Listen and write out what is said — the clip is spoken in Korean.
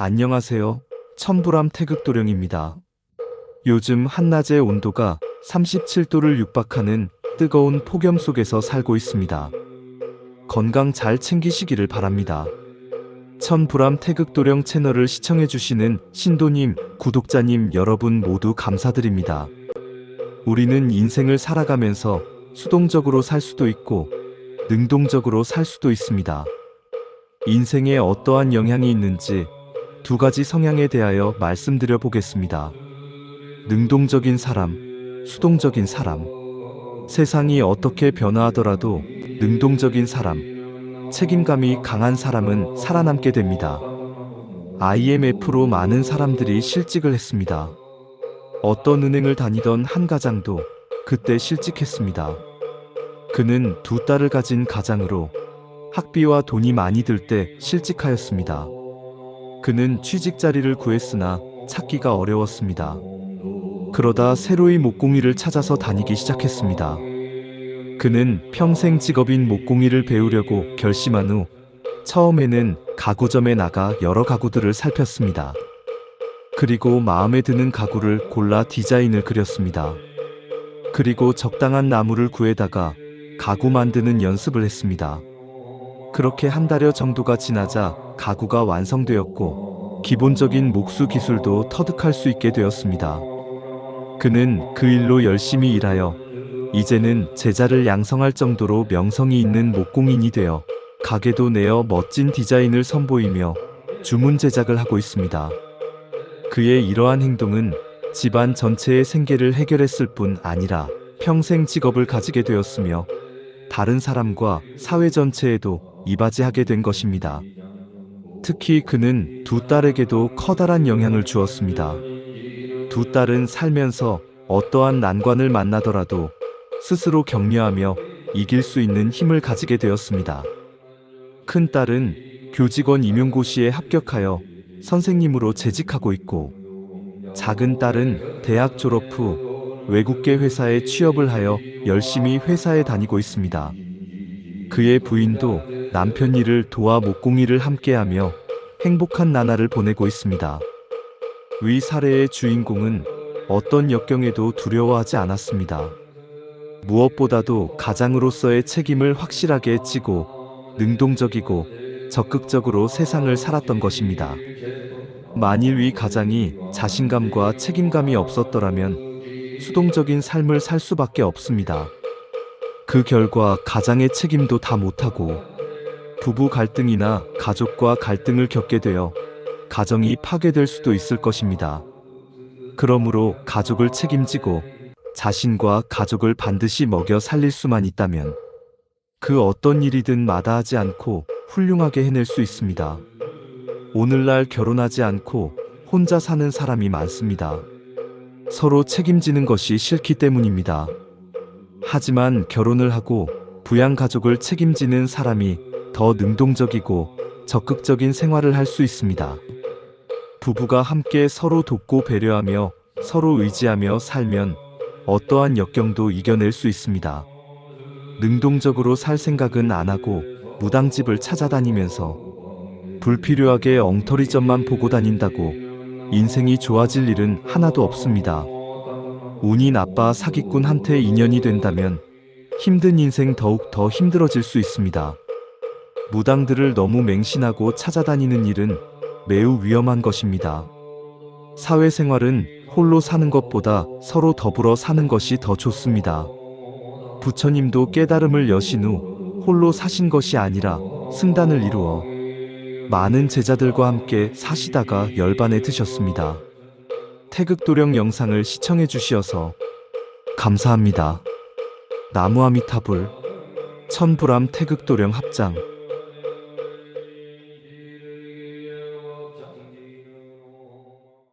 안녕하세요. 천불암 태극도령입니다. 요즘 한낮의 온도가 37도를 육박하는 뜨거운 폭염 속에서 살고 있습니다. 건강 잘 챙기시기를 바랍니다. 천불암 태극도령 채널을 시청해주시는 신도님, 구독자님 여러분 모두 감사드립니다. 우리는 인생을 살아가면서 수동적으로 살 수도 있고 능동적으로 살 수도 있습니다. 인생에 어떠한 영향이 있는지 두 가지 성향에 대하여 말씀드려 보겠습니다. 능동적인 사람, 수동적인 사람. 세상이 어떻게 변화하더라도 능동적인 사람, 책임감이 강한 사람은 살아남게 됩니다. IMF로 많은 사람들이 실직을 했습니다. 어떤 은행을 다니던 한 가장도 그때 실직했습니다. 그는 두 딸을 가진 가장으로 학비와 돈이 많이 들 때 실직하였습니다. 그는 취직 자리를 구했으나 찾기가 어려웠습니다. 그러다 새로이 목공이를 찾아서 다니기 시작했습니다. 그는 평생 직업인 목공이를 배우려고 결심한 후 처음에는 가구점에 나가 여러 가구들을 살폈습니다. 그리고 마음에 드는 가구를 골라 디자인을 그렸습니다. 그리고 적당한 나무를 구해다가 가구 만드는 연습을 했습니다. 그렇게 한 달여 정도가 지나자 가구가 완성되었고 기본적인 목수 기술도 터득할 수 있게 되었습니다. 그는 그 일로 열심히 일하여 이제는 제자를 양성할 정도로 명성이 있는 목공인이 되어 가게도 내어 멋진 디자인을 선보이며 주문 제작을 하고 있습니다. 그의 이러한 행동은 집안 전체의 생계를 해결했을 뿐 아니라 평생 직업을 가지게 되었으며 다른 사람과 사회 전체에도 이바지하게 된 것입니다. 특히 그는 두 딸에게도 커다란 영향을 주었습니다. 두 딸은 살면서 어떠한 난관을 만나더라도 스스로 격려하며 이길 수 있는 힘을 가지게 되었습니다. 큰 딸은 교직원 임용고시에 합격하여 선생님으로 재직하고 있고, 작은 딸은 대학 졸업 후 외국계 회사에 취업을 하여 열심히 회사에 다니고 있습니다. 그의 부인도 남편 일을 도와 목공일을 함께하며 행복한 나날을 보내고 있습니다. 위 사례의 주인공은 어떤 역경에도 두려워하지 않았습니다. 무엇보다도 가장으로서의 책임을 확실하게 지고 능동적이고 적극적으로 세상을 살았던 것입니다. 만일 위 가장이 자신감과 책임감이 없었더라면 수동적인 삶을 살 수밖에 없습니다. 그 결과 가장의 책임도 다 못하고 부부 갈등이나 가족과 갈등을 겪게 되어 가정이 파괴될 수도 있을 것입니다. 그러므로 가족을 책임지고 자신과 가족을 반드시 먹여 살릴 수만 있다면 그 어떤 일이든 마다하지 않고 훌륭하게 해낼 수 있습니다. 오늘날 결혼하지 않고 혼자 사는 사람이 많습니다. 서로 책임지는 것이 싫기 때문입니다. 하지만 결혼을 하고 부양 가족을 책임지는 사람이 더 능동적이고 적극적인 생활을 할 수 있습니다. 부부가 함께 서로 돕고 배려하며 서로 의지하며 살면 어떠한 역경도 이겨낼 수 있습니다. 능동적으로 살 생각은 안 하고 무당집을 찾아다니면서 불필요하게 엉터리점만 보고 다닌다고 인생이 좋아질 일은 하나도 없습니다. 운이 나빠 사기꾼한테 인연이 된다면 힘든 인생 더욱 더 힘들어질 수 있습니다. 무당들을 너무 맹신하고 찾아다니는 일은 매우 위험한 것입니다. 사회생활은 홀로 사는 것보다 서로 더불어 사는 것이 더 좋습니다. 부처님도 깨달음을 여신 후 홀로 사신 것이 아니라 승단을 이루어 많은 제자들과 함께 사시다가 열반에 드셨습니다. 태극도령 영상을 시청해 주시어서 감사합니다. 나무아미타불 천불암 태극도령 합장